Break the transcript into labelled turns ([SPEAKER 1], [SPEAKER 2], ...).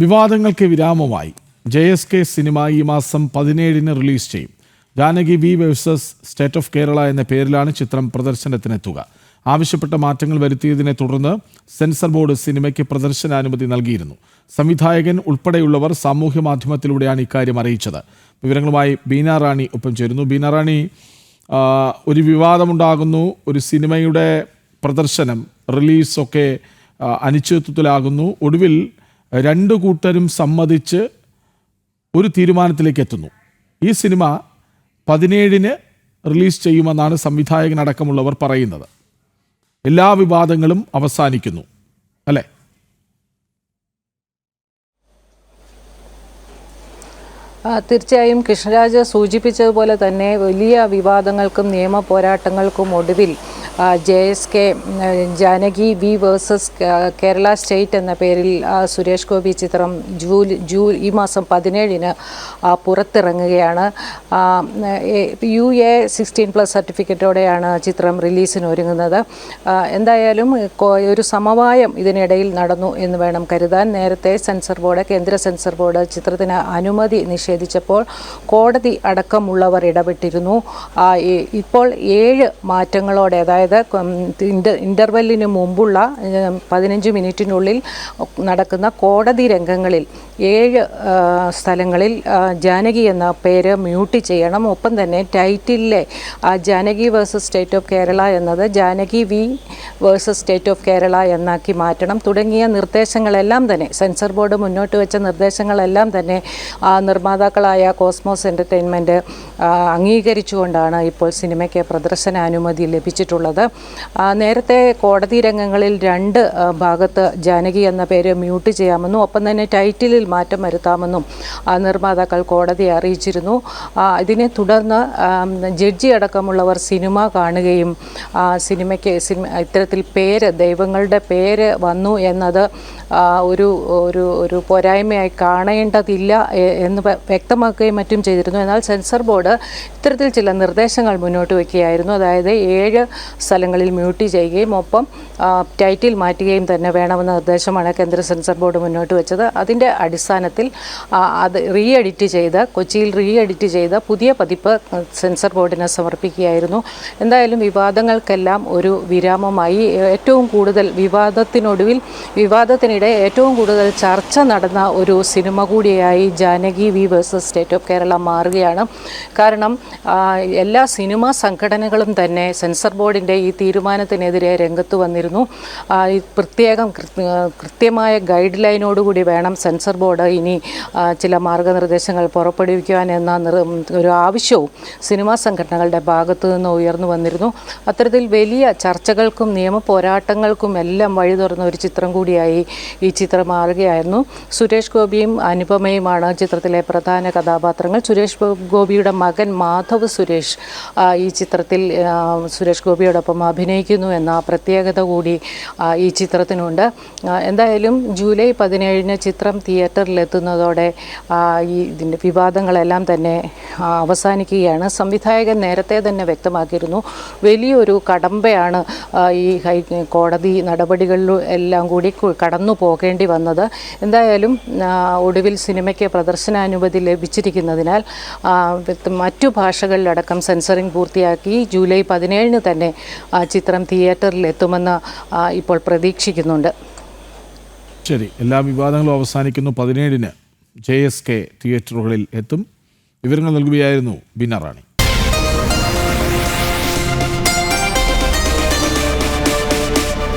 [SPEAKER 1] വിവാദങ്ങൾക്ക് വിരാമമായി J S K cinema ഈ മാസം പതിനേഴിന് റിലീസ് ചെയ്യും. Janaki V versus state of Kerala എന്ന പേരിലാണ് ചിത്രം പ്രദർശനത്തിനെത്തുക. ആവശ്യപ്പെട്ട മാറ്റങ്ങൾ വരുത്തിയതിനെ തുടർന്ന് സെൻസർ ബോർഡ് സിനിമയ്ക്ക് പ്രദർശനാനുമതി നൽകിയിരുന്നു. സംവിധായകൻ ഉൾപ്പെടെയുള്ളവർ സാമൂഹ്യ മാധ്യമത്തിലൂടെയാണ് ഇക്കാര്യം അറിയിച്ചത്. വിവരങ്ങളുമായി ബീന റാണി ഒപ്പം ചേരുന്നു. ബീന റാണി ആ, ഒരു വിവാദമുണ്ടാകുന്നു. ഒരു സിനിമയുടെ പ്രദർശനം റിലീസൊക്കെ അനിശ്ചിതത്വത്തിലാകുന്നു. ഒടുവിൽ രണ്ടു കൂട്ടരും സമ്മതിച്ച് ഒരു തീരുമാനത്തിലേക്ക് എത്തുന്നു ഈ സിനിമ പതിനേഴിന് റിലീസ് ചെയ്യുമെന്നാണ് സംവിധായകനടക്കമുള്ളവർ പറയുന്നത്. എല്ലാ വിവാദങ്ങളും അവസാനിക്കുന്നു. അല്ലേ?
[SPEAKER 2] തീർച്ചയായും കൃഷ്ണരാജ് സൂചിപ്പിച്ചതുപോലെ തന്നെ വലിയ വിവാദങ്ങൾക്കും നിയമ പോരാട്ടങ്ങൾക്കും ഒടുവിൽ J S K Janaki V versus Kerala state എന്ന പേരിൽ സുരേഷ് ഗോപി ചിത്രം ജൂൽ ജൂ ഈ മാസം പതിനേഴിന് പുറത്തിറങ്ങുകയാണ്. യു എ സിക്സ്റ്റീൻ പ്ലസ് സർട്ടിഫിക്കറ്റോടെയാണ് ചിത്രം റിലീസിന് ഒരുങ്ങുന്നത് എന്തായാലും ഒരു സമവായം ഇതിനിടയിൽ നടന്നു എന്ന് വേണം കരുതാൻ. നേരത്തെ സെൻസർ ബോർഡ് കേന്ദ്ര സെൻസർ ബോർഡ് ചിത്രത്തിന് അനുമതി നിഷേധിച്ചപ്പോൾ കോടതി അടക്കമുള്ളവർ ഇടപെട്ടിരുന്നു. ഇപ്പോൾ ഏഴ് മാറ്റങ്ങളോടെ അതായത് ഇന്റർ ഇന്റർവെല്ലിന് മുമ്പുള്ള പതിനഞ്ച് മിനിറ്റിനുള്ളിൽ നടക്കുന്ന കോടതി രംഗങ്ങളിൽ ഏഴ് സ്ഥലങ്ങളിൽ ജാനകി എന്ന പേര് മ്യൂട്ട് ചെയ്യണം. ഒപ്പം തന്നെ ടൈറ്റിലെ Janaki versus state of Kerala എന്നത് Janaki V versus state of Kerala എന്നാക്കി മാറ്റണം. തുടങ്ങിയ നിർദ്ദേശങ്ങളെല്ലാം തന്നെ സെൻസർ ബോർഡ് മുന്നോട്ട് വെച്ച നിർദ്ദേശങ്ങളെല്ലാം തന്നെ നിർമ്മാതാക്കളായ കോസ്മോസ് എന്റർടൈൻമെന്റ് അംഗീകരിച്ചുകൊണ്ടാണ് ഇപ്പോൾ സിനിമയ്ക്ക് പ്രദർശന അനുമതി ലഭിച്ചിട്ടുള്ളത്. ആ, നേരത്തെ കോടതി രംഗങ്ങളിൽ രണ്ട് ഭാഗത്ത് ജാനകി എന്ന പേര് മ്യൂട്ട് ചെയ്യാമെന്നും ഒപ്പം തന്നെ ടൈറ്റിലിൽ മാറ്റം വരുത്താമെന്നും നിർമ്മാതാക്കൾ കോടതിയെ അറിയിച്ചിരുന്നു. ഇതിനെ തുടർന്ന് ജഡ്ജി അടക്കമുള്ളവർ സിനിമ കാണുകയും സിനിമയ്ക്ക് സിനിമ ഇത്തരത്തിൽ പേര് ദൈവങ്ങളുടെ പേര് വന്നു എന്നത് ഒരു ഒരു ഒരു പോരായ്മയായി കാണേണ്ടതില്ല എന്ന് വ്യക്തമാക്കുകയും മറ്റും ചെയ്തിരുന്നു. എന്നാൽ സെൻസർ ബോർഡ് ഇത്തരത്തിൽ ചില നിർദ്ദേശങ്ങൾ മുന്നോട്ട് വയ്ക്കുകയായിരുന്നു. അതായത് ഏഴ് സ്ഥലങ്ങളിൽ മ്യൂട്ട് ചെയ്യുകയും ഒപ്പം ടൈറ്റിൽ മാറ്റുകയും തന്നെ വേണമെന്ന നിർദ്ദേശമാണ് കേന്ദ്ര സെൻസർ ബോർഡ് മുന്നോട്ട് വെച്ചത്. അതിന്റെ അടിസ്ഥാനത്തിൽ അത് റീ എഡിറ്റ് ചെയ്ത് കൊച്ചിയിൽ റീ എഡിറ്റ് ചെയ്ത പുതിയ പതിപ്പ് സെൻസർ ബോർഡിനെ സമർപ്പിക്കുകയായിരുന്നു. എന്തായാലും വിവാദങ്ങൾക്കെല്ലാം ഒരു വിരാമമായി. ഏറ്റവും കൂടുതൽ വിവാദത്തിനൊടുവിൽ വിവാദത്തിനിടെ ഏറ്റവും കൂടുതൽ ചർച്ച നടന്ന ഒരു സിനിമ കൂടിയായി Janaki V versus state of Kerala മാറുകയാണ്. കാരണം എല്ലാ സിനിമാ സംഘടനകളും തന്നെ സെൻസർ ബോർഡിന്റെ ഈ തീരുമാനത്തിനെതിരെ രംഗത്ത് വന്നിരുന്നു. പ്രത്യേകം കൃത്യമായ ഗൈഡ് ലൈനോടുകൂടി വേണം സെൻസർ ബോർഡ് ഇനി ചില മാർഗനിർദ്ദേശങ്ങൾ പുറപ്പെടുവിക്കുവാൻ എന്ന ഒരു ആവശ്യവും സിനിമാ സംഘടനകളുടെ ഭാഗത്തു നിന്ന് ഉയർന്നു വന്നിരുന്നു. അത്തരത്തിൽ വലിയ ചർച്ചകൾക്കും നിയമ പോരാട്ടങ്ങൾക്കും എല്ലാം വഴി തുറന്ന ഒരു ചിത്രം കൂടിയായി ഈ ചിത്രം മാറുകയായിരുന്നു. സുരേഷ് ഗോപിയും അനുപമയുമാണ് ചിത്രത്തിലെ പ്രധാന കഥാപാത്രങ്ങൾ. സുരേഷ് ഗോപിയുടെ മകൻ മാധവ് സുരേഷ് ഈ ചിത്രത്തിൽ സുരേഷ് സുരേഷ് ഗോപിയോടൊപ്പം അഭിനയിക്കുന്നു എന്ന പ്രത്യേകത കൂടി ഈ ചിത്രത്തിനുണ്ട്. എന്തായാലും ജൂലൈ പതിനേഴിന് ചിത്രം തിയേറ്ററിലെത്തുന്നതോടെ ഈ ഇതിന്റെ വിവാദങ്ങളെല്ലാം തന്നെ അവസാനിക്കുകയാണ്. സംവിധായകൻ നേരത്തെ തന്നെ വ്യക്തമാക്കിയിരുന്നു. വലിയൊരു കടമ്പയാണ് ഈ ഹൈ കോടതി നടപടികളിലും എല്ലാം കൂടി കടന്നു പോകേണ്ടി വന്നത്. എന്തായാലും ഒടുവിൽ സിനിമയ്ക്ക് പ്രദർശനാനുമതി ലഭിച്ചിരിക്കുന്നതിനാൽ മറ്റു ഭാഷകളിലടക്കം സെൻസറിംഗ് പൂർത്തിയാക്കി ജൂലൈ പതിനേഴിന് തന്നെ ചിത്രം തിയേറ്ററിൽ എത്തുമെന്ന് ഇപ്പോൾ പ്രതീക്ഷിക്കുന്നുണ്ട്.
[SPEAKER 1] ശരി. എല്ലാ വിവാദങ്ങളും അവസാനിക്കുന്നു പതിനേഴിന്. ജെ എസ് കെ തിയേറ്ററുകളിൽ എത്തും. വിവരങ്ങൾ നൽകുകയായിരുന്നു ബീന